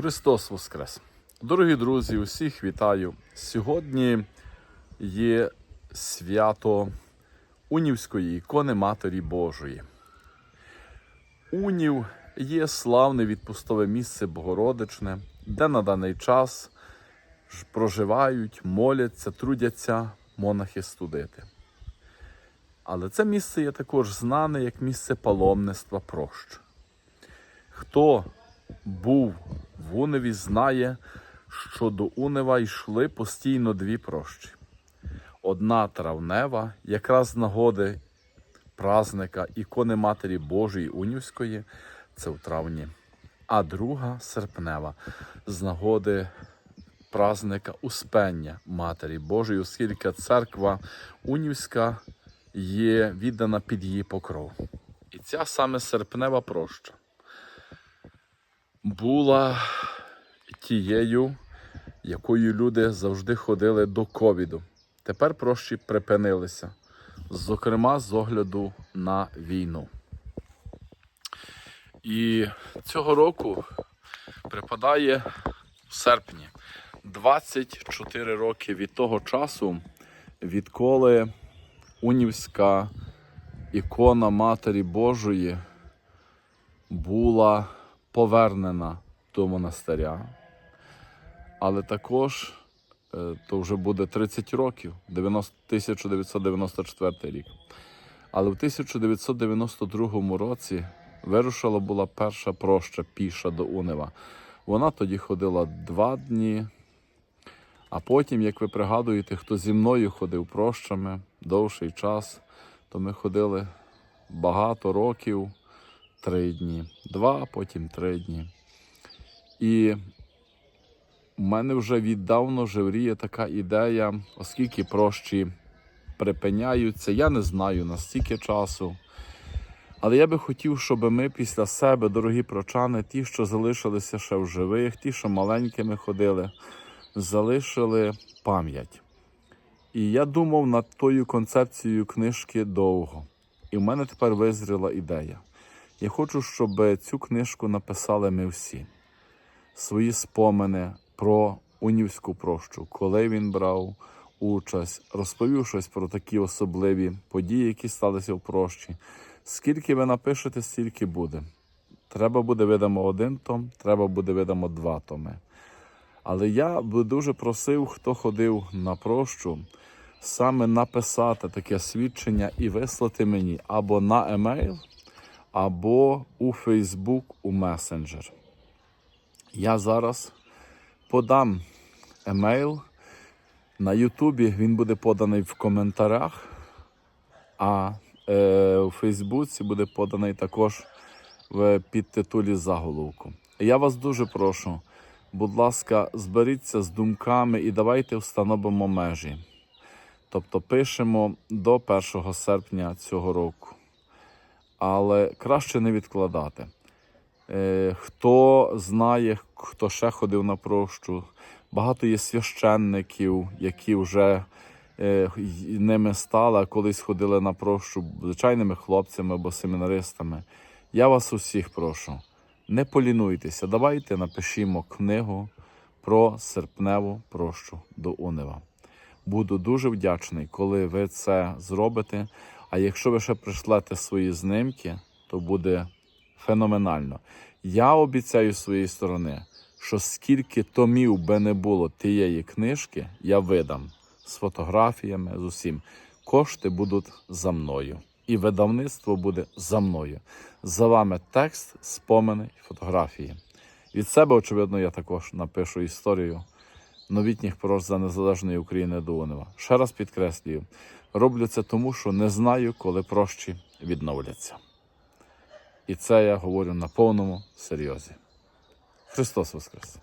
Христос Воскрес! Дорогі друзі, усіх вітаю! Сьогодні є свято Унівської ікони Матері Божої. Унів є славне відпустове місце Богородичне, де на даний час проживають, моляться, трудяться монахи студити. Але це місце є також знане як місце паломництва прощ. Хто був в Уневі, знає, що до Унева йшли постійно дві прощі. Одна травнева, якраз з нагоди празника ікони Матері Божої Унівської, це в травні, а друга серпнева з нагоди празника Успення Матері Божої, оскільки церква Унівська є віддана під її покров. І ця саме серпнева проща була тією, якою люди завжди ходили до ковіду. Тепер прощі припинилися, зокрема з огляду на війну. І цього року припадає в серпні 24 роки від того часу, відколи унівська ікона Матері Божої була повернена до монастиря. Але також е, то вже буде 30 років, 90, 1994 рік. Але в 1992 році вирушила була перша проща піша до Унева. Вона тоді ходила два дні. А потім, як ви пригадуєте, хто зі мною ходив прощами довший час, то ми ходили багато років, три дні, два, потім три дні. І в мене вже віддавно жевріє така ідея, оскільки прощі припиняються, я не знаю настільки часу. Але я би хотів, щоб ми після себе, дорогі прочани, ті, що залишилися ще в живих, ті, що маленькими ходили, залишили пам'ять. І я думав над тою концепцією книжки довго. І в мене тепер визріла ідея. Я хочу, щоб цю книжку написали ми всі. Свої спомини про унівську прощу, коли він брав участь, розповів щось про такі особливі події, які сталися в прощі. Скільки ви напишете, стільки буде. Треба буде видамо один том, треба буде видамо два томи. Але я би дуже просив, хто ходив на прощу, саме написати таке свідчення і вислати мені або на емейл, або у Фейсбук, у месенджер. Я зараз подам емейл. На Ютубі він буде поданий в коментарях, а е, у Фейсбуці буде поданий також в підтитулі заголовку. Я вас дуже прошу, будь ласка, зберіться з думками і давайте встановимо межі. Тобто пишемо до 1 серпня цього року. Але краще не відкладати. Е, хто знає, хто ще ходив на прощу, багато є священників, які вже е, ними стали, а колись ходили на прощу звичайними хлопцями або семінаристами. Я вас усіх прошу, не полінуйтеся, давайте напишімо книгу про серпневу прощу до Унева. Буду дуже вдячний, коли ви це зробите. А якщо ви ще прийшлете свої знимки, то буде феноменально. Я обіцяю своєї сторони, що скільки томів би не було тієї книжки, я видам з фотографіями, з усім. Кошти будуть за мною. І видавництво буде за мною. За вами текст, спомини фотографії. Від себе, очевидно, я також напишу історію новітніх прож за незалежної України до Унева. Ще раз підкреслюю, роблю це тому, що не знаю, коли прощі відновляться. І це я говорю на повному серйозі. Христос Воскрес!